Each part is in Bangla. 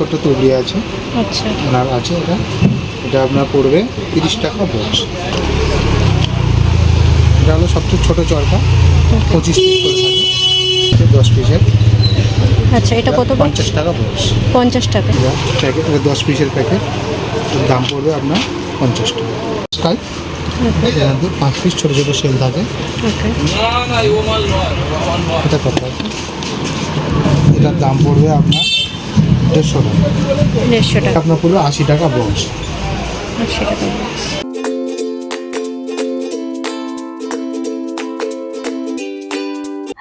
ছোট তুবড়ি আছে। আচ্ছা। আপনার আছে এটা। এটা আপনার পড়বে তিরিশ টাকা বক্স। এটা হলো সবচেয়ে ছোটো চরকা পঁচিশ পিস করে থাকে। দশ পিসের। আচ্ছা এটা কত? পঞ্চাশ টাকা বক্স। পঞ্চাশ টাকা। প্যাকেট এটা দশ পিসের প্যাকেট দাম পড়বে আপনার পঞ্চাশ টাকা। স্কাই পাঁচ পিস ছোটো ছোটো সেল থাকে। এটা কত? আছে এটার দাম পড়বে আপনার দেড়শো টাকা। দেড়শো টাকা। আপনার পুরো আশি টাকা বক্স আশি টাকা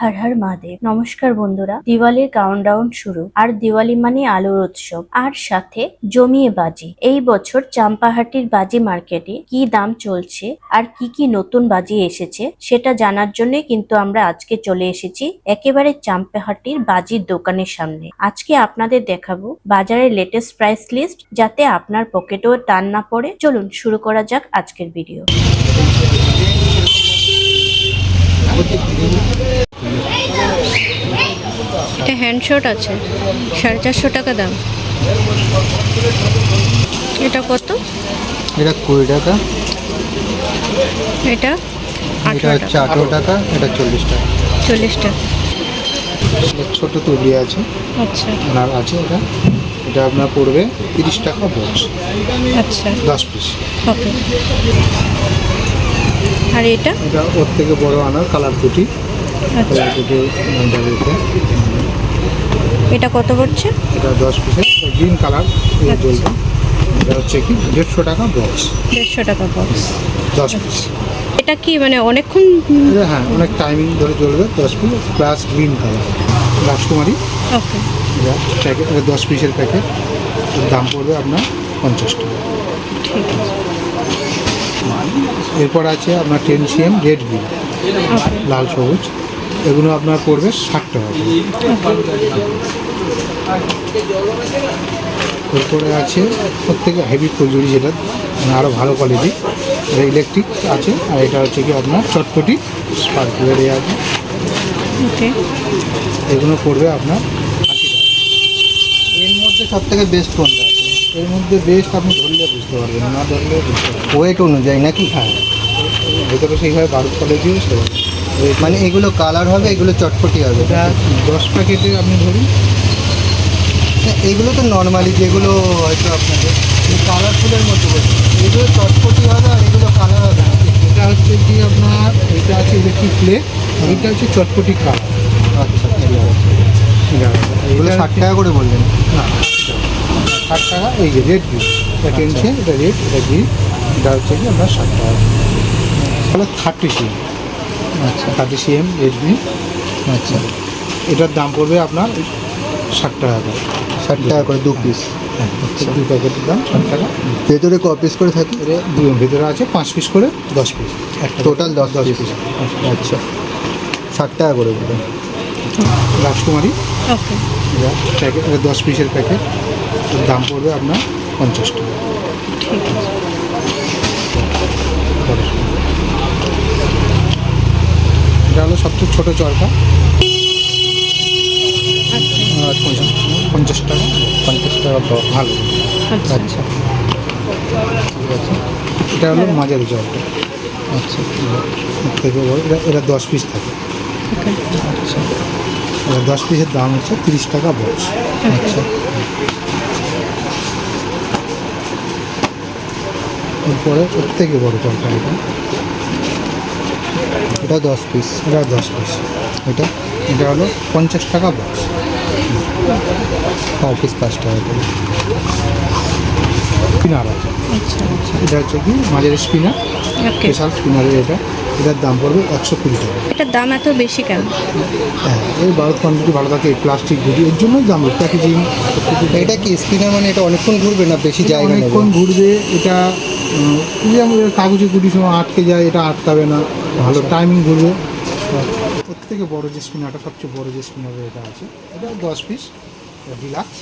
হর হর মহাদেব। নমস্কার বন্ধুরা, দিওয়ালির কাউন্টডাউন শুরু। আর দিওয়ালি মানে আলোর উৎসব। আর সাথে জমিয়ে বাজি। এই বছর চাম্পাহাটির বাজি মার্কেটে কি দাম চলছে আর কি কি নতুন বাজি এসেছে সেটা জানার জন্য কিন্তু আমরা আজকে চলে এসেছি একেবারে চাম্পাহাটির বাজির দোকানের সামনে। আজকে আপনাদের দেখাবো বাজারের লেটেস্ট প্রাইস লিস্ট যাতে আপনার পকেটেও টান না পড়ে। চলুন শুরু করা যাক আজকের ভিডিও এটা হ্যান্ডশট আছে সাড়ে চারশো টাকা দাম। এটা কত? এটা কুড়ি টাকা। এটা এটা আঠারো হচ্ছে আঠেরো টাকা এটা চল্লিশ টাকা। চল্লিশ টাকা। ছোট তুবড়ি আছে। আচ্ছা। আপনার আছে এটা। এটা আপনার পড়বে তিরিশ টাকা বক্স। আচ্ছা। দশ পিস। ওকে। আর এটা? এটা ওর থেকে বড় আনার কালার দুটি আচ্ছা। কালার দাঁড়িয়েছে এটা কত পড়ছে এটা দশ পিসের গ্রিন কালার আচ্ছা। জ্বলবে এটা হচ্ছে কি? দেড়শো টাকা বক্স দেড়শো টাকা বক্স দশ পিস। এটা কি মানে অনেকক্ষণ হ্যাঁ অনেক টাইমিং ধরে চলবে দশ পিস প্লাস গ্রিন কালার রাজকুমারী। ওকে। এটা প্যাকেট দশ পিসের প্যাকেট দাম পড়বে আপনার পঞ্চাশ টাকা। ঠিক আছে। এরপর আছে আপনার টেন সিএম রেড গ্রিন লাল সবুজ। এগুলো আপনার পড়বে ষাট টাকা করে। এরপরে আছে প্রত্যেকে হেভি ফুলঝুরি যেটা মানে আরও ভালো কোয়ালিটি এটা ইলেকট্রিক আছে আর এটা হচ্ছে কি আপনার চটপটি স্পার্কুলার আছে। এগুলো পড়বে আপনার আশি টাকা। এর মধ্যে সব থেকে বেস্ট কোনটা আছে? এর মধ্যে বেস্ট আপনি ধরলে বুঝতে পারবেন না ধরলে বুঝতে পারবেন। ওয়েট অনুযায়ী নাকি? হ্যাঁ। ভেতরে সেইভাবে বারো কলেজেও সেভাবে। মানে এগুলো কালার হবে এগুলো চটপটি হবে। এটা দশ প্যাকেটে আপনি ধরুন না, এগুলো তো নর্মালি যেগুলো হয়তো আপনাদের কালারফুলের মধ্যে বলছি। এগুলো চটপটি হবে আর এগুলো কালার হবে না। এটা হচ্ছে কি আপনার এটা আছে ইলেকট্রিক প্লে এটা হচ্ছে চটপটি কাপ। আচ্ছা এগুলো ষাট টাকা করে বললেন। না ষাট টাকা এই যে রেড গ্রিন এটা টেনশন এটা রেড এটা গ্রিন এটা হচ্ছে কি আপনার ষাট টাকা। তাহলে থার্টি সিএম আচ্ছা। থার্টি সিএম রেড গ্রিন আচ্ছা। এটার দাম পড়বে আপনার ষাট টাকা করে। ষাট টাকা করে দু পিস হ্যাঁ দুই প্যাকেটের দাম। ষাট টাকা। ভেতরে ক পিস করে থাকে? ভেতরে আছে পাঁচ পিস করে দশ পিস একটা টোটাল দশ দশ পিস পিস আচ্ছা। ষাট টাকা করে বললেন রাজকুমারী? প্যাকেট এটা দশ পিসের প্যাকেট এর দাম পড়বে আপনার পঞ্চাশ টাকা। ঠিক আছে। এটা হলো সবচেয়ে ছোটো চরকা। আচ্ছা পঞ্চাশ টাকা পঞ্চাশ টাকা ভালো। আচ্ছা। আচ্ছা। ঠিক আছে। এটা হলো মাঝারি চরকা আচ্ছা থেকে বড় এটা এটা দশ পিস থাকে। আচ্ছা। এটা দশ পিসের দাম হচ্ছে তিরিশ টাকা বক্স আচ্ছা। এরপরে ওর থেকে বড় চরকা এটা এটা দশ পিস এটা দশ পিস এটা এটা হলো পঞ্চাশ টাকা বক্স পার পিস পাঁচ টাকা করে। স্পিনার আছে আচ্ছা। এটা হচ্ছে কি? মাঝের স্পিনার স্পেশাল স্পিনারের এটা। এটার দাম পড়বে একশো কুড়ি টাকা। এটার দাম এত বেশি কেন? হ্যাঁ এই ভারত কোয়ান্টিটি ভালো থাকে প্লাস্টিক গুটি এর জন্যই দাম প্যাকেজিং এটা কি স্পিনার মানে এটা অনেকক্ষণ ঘুরবে না বেশি জায়গা অনেকক্ষণ ঘুরবে এটা কাগজে গুটির সময় আটকে যায় এটা আটকাবে না। ভালো টাইমিং ঘুরবে। প্রত্যেকে বড় যে স্পিনারটা সবচেয়ে বড় যে স্পিনারের এটা আছে এটা দশ পিস ডিলাক্স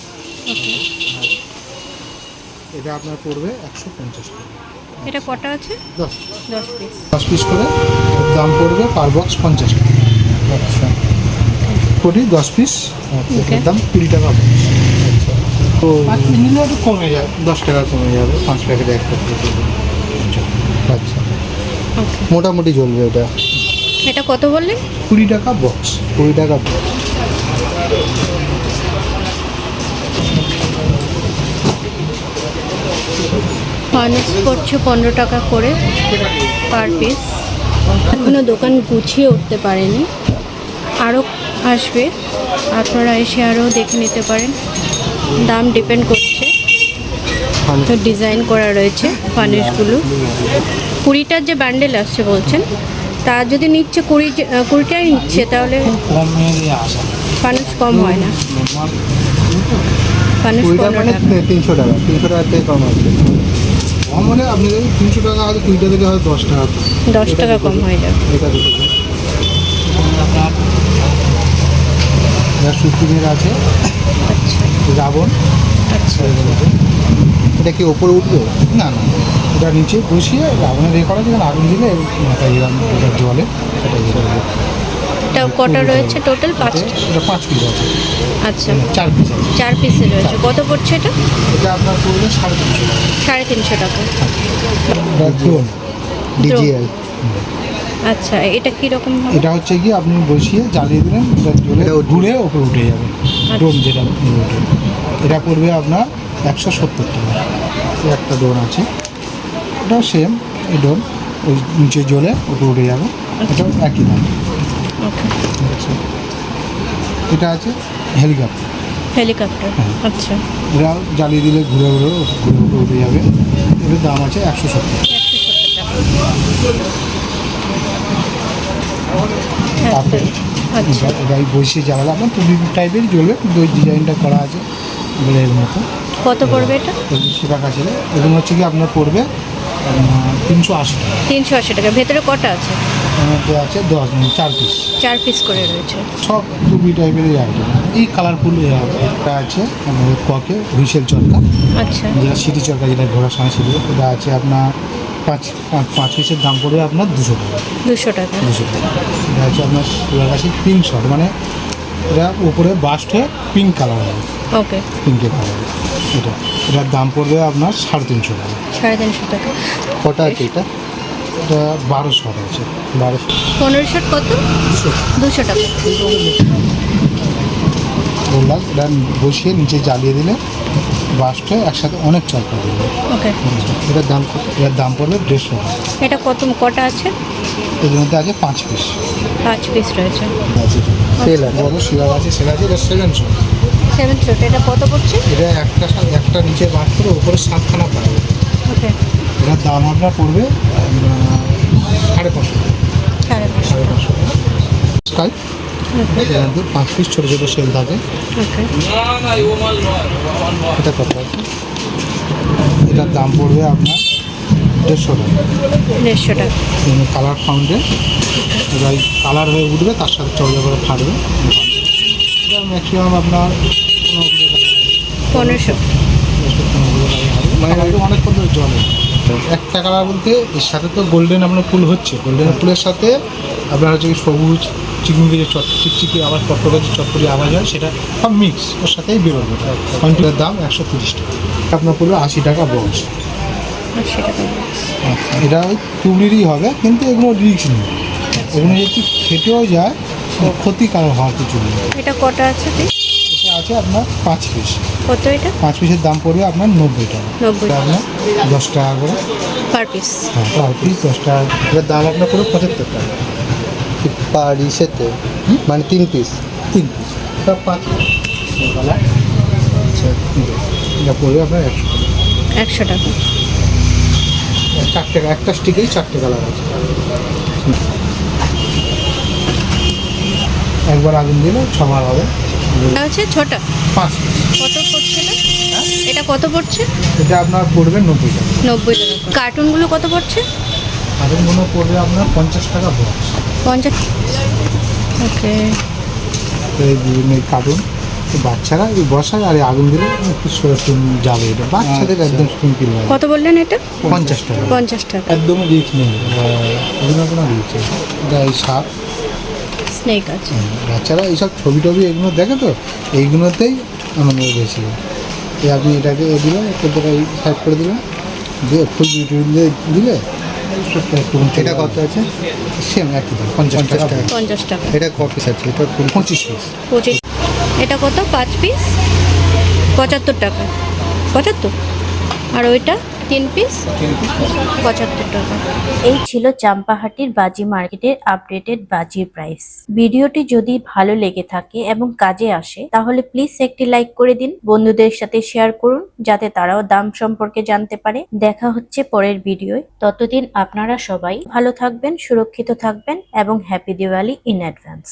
এটা আপনার পড়বে একশো পঞ্চাশ টাকা। এটা কটা আছে? দশ। দশ পিস দশ পিস করে দাম পড়বে পার বক্স পঞ্চাশ টাকা। আচ্ছা। কোটি? দশ পিস Okay. দাম কুড়ি টাকা বক্স তো নিলে একটু কমে যায়। দশ টাকা কমে যাবে পাঁচ প্যাকেট এক প্যাকেট আচ্ছা। মোটামুটি চলবে এটা। এটা কত বললেন কুড়ি টাকা বক্স কুড়ি টাকা ফার্নেস পড়ছে পনেরো টাকা করে পার পিস এখনও দোকান গুছিয়ে উঠতে পারেনি। আরও আসবে। আপনারা এসে আরও দেখে নিতে পারেন। দাম ডিপেন্ড করছে। ডিজাইন করা রয়েছে ফার্নেসগুলো কুড়িটার যে ব্যান্ডেল আসছে বলছেন? তা যদি নিচ্ছে কুড়ি কুড়িটাই নিচ্ছে তাহলে কমে আসা। কম হয় না। কুড়িটা মানে তিনশো টাকা তিনশো টাকার থেকে কম কম মানে আপনি তিনশো টাকা হয়তো কুড়িটা থেকে হয়তো দশ টাকা দশ টাকা কম হয়ে যাবে। এটা আছে। আচ্ছা। রাবণ। আচ্ছা। এটা কি ওপরে উঠবে? না না। এটা নিচে বসিয়ে রাবণের এ করা যেখানে আগুন দিলে মাথায় এরকম এটা জলে এটা ইয়ে করবে। কটা রয়েছে টোটাল পাঁচ এটা- এটা পাঁচ পিস আছে। আচ্ছা। চার পিস আছে। চার পিসে রয়েছে। কত পড়ছে এটা? এটা আপনার পড়বে সাড়ে তিনশো টাকা। সাড়ে তিনশো টাকা। এটা drone। ডিজিআই আচ্ছা এটা এটা হচ্ছে কি আপনি বসিয়ে জ্বালিয়ে দিলেন এটা। ঘুরে ওপরে উঠে যাবে। ড্রোন যেটা উঠে এটা পড়বে আপনার একশো সত্তর টাকা। একটা ড্রোন আছে। এটাও সেম এই ড্রোন ওই নিচে জলে উপরে উঠে যাবে। এটাও একই দাম আচ্ছা। এটা আছে হেলিকপ্টার হেলিকপ্টার আচ্ছা। এরা জ্বালিয়ে দিলে ঘুরে ঘুরে ঘুরে উপরে উঠে যাবে। এটার দাম আছে একশো সত্তর টাকা। তারপরে আচ্ছা। এটা- এটা বসিয়ে জ্বালালে আপনার টুবি টাইপের জ্বলবে কিন্তু ওই ডিজাইনটা করা আছে বেলের মতো। কত পড়বে এটা? সেটা কাছে এগুলো হচ্ছে কি আপনার পড়বে তিনশো আশি টাকা। তিনশো আশি টাকা। ভেতরে কটা আছে? আছে দশ মানে চার পিস চার পিস করে রয়েছে। সব টুবি টাইপের আইটেম এই কালারফুল এটা আছে আমাদের ককে হুইসেল চরকা। আচ্ছা। যেটা সিটি চরকা যেটা ঘোড়ার সঙ্গে ছিল এটা আছে আপনার পাঁচ পাঁচ- পিসের দাম পড়বে আপনার দুশো টাকা। দুশো টাকা। দুশো টাকা। এটা হচ্ছে আপনার কাছে পিঙ্ক মানে এটা উপরে বাস্ট হয়ে পিঙ্ক কালার হবে। ওকে পিঙ্কের কালার এটা এটার দাম পড়বে আপনার সাড়ে তিনশো টাকা। সাড়ে তিনশো টাকা। কটা আছে এটা? এটা বারোশো আছে বারোশো। পনেরোশো কত? দুশো। টাকা। বললাম এটা বসিয়ে নিচে জ্বালিয়ে দিলে বাস্ট একসাথে অনেক চাল পাবে ওকে এটার দাম কত? এটার দাম পড়বে দেড়শো টাকা। এটা কত কটা আছে? এর মধ্যে আছে পাঁচ পিস পাঁচ পিস রয়েছে। সেল আছে। বড় শিলা আছে। এটা সেভেনশো সেভেন শোট এটা কত পড়ছে? এটা একটা একটা নিচে বাদ করে উপরে সাতখানা পাবে ওকে এটার দাম আপনার পড়বে সাড়ে পাঁচশো। সাড়ে পাঁচশো। স্কাই পাঁচ পিস ছোটো ছোটো সেল থাকে। এটা কত? আছে এটার দাম পড়বে আপনার দেড়শো টাকা। দেড়শো টাকা। কালার ফাউন্ডেন এবার কালার হয়ে উঠবে তার সাথে চৌজা করে ফাটবে। ম্যাক্সিমাম আপনার পনেরোশো। মানে অনেকক্ষণ ধরে জলে। একটা কালার বলতে এর সাথে তো গোল্ডেন আপনার ফুল হচ্ছে। গোল্ডেন ফুলের সাথে আপনার হচ্ছে সবুজ চিকমিকে যে চট চিকচিকি আবার টকটকে যে চটপটি আওয়াজ হয় সেটা সব মিক্স ওর সাথেই বেরোবে। কন্টিনের দাম একশো তিরিশ টাকা। আপনার পড়বে আশি টাকা বক্স আশি টাকা এটা ওই টুবলিরই হবে কিন্তু এগুলো রিক্স নেই। এগুলো যদি ফেটেও যায় ক্ষতিকারক হওয়ার কিছু নেই। এটা কটা আছে এটা আছে আপনার পাঁচ পিস কত এটা? পাঁচ পিসের দাম পড়বে আপনার নব্বই টাকা। নব্বই আপনার দশ টাকা করে। পার পিস হ্যাঁ পার পিস দশ টাকা। এটার দাম আপনার পড়বে পঁচাত্তর টাকা। পার ইসেতে মানে তিন পিস তিন পিস পাঁচ আচ্ছা এটা পড়বে আপনার একশো টাকা। একশো টাকা। চারটে একটা স্টিকেই চারটে কালার আছে। একবার আগুন দিলে ছবার হবে। আছে ছটা। পাঁচ কত পড়ছে এটা? এটা কত পড়ছে? এটা আপনার পড়বে নব্বই টাকা। নব্বই টাকা। কার্টুনগুলো কত পড়ছে? আগুনগুলো পড়বে আপনার পঞ্চাশ টাকা বক্স। পঞ্চাশ। ওকে। এই কার্টুন বাচ্চারা এই বসায় আর এই আগুন দিলে একটু যাবে এটা বাচ্চাদের একদম সিম্পল হয় কত বললেন এটা? পঞ্চাশ টাকা। পঞ্চাশ টাকা। একদমই রিস্ক নেই। এগুলো কোনো রিস্ক এটা এই সাপ। স্নেক আছে। বাচ্চারা এইসব ছবি টবি এগুলো দেখে তো এইগুলোতেই আমাদের বেশি এই আপনি এটাকে এ দিলেন কতটা সাইড করে দিলেন দিয়ে ফুল দিলে দিলে এটা কত আছে? সেম একই দাম পঞ্চাশ টাকা। পঞ্চাশ টাকা। এটা ক পিস আছে? এটা পঁচিশ পিস পঁচিশ এটা কত? পাঁচ পিস পঁচাত্তর টাকা। পঁচাত্তর? আর ওইটা? তিন পিস পঁচাত্তর টাকা। এই ছিল চাম্পাহাটির বাজি মার্কেটের আপডেটেড বাজির প্রাইস ভিডিওটি যদি ভালো লেগে থাকে এবং কাজে আসে তাহলে প্লিজ একটি লাইক করে দিন বন্ধুদের সাথে শেয়ার করুন যাতে তারাও দাম সম্পর্কে জানতে পারে। দেখা হচ্ছে পরের ভিডিওয়। ততদিন আপনারা সবাই ভালো থাকবেন সুরক্ষিত থাকবেন এবং হ্যাপি দিওয়ালি ইন অ্যাডভান্স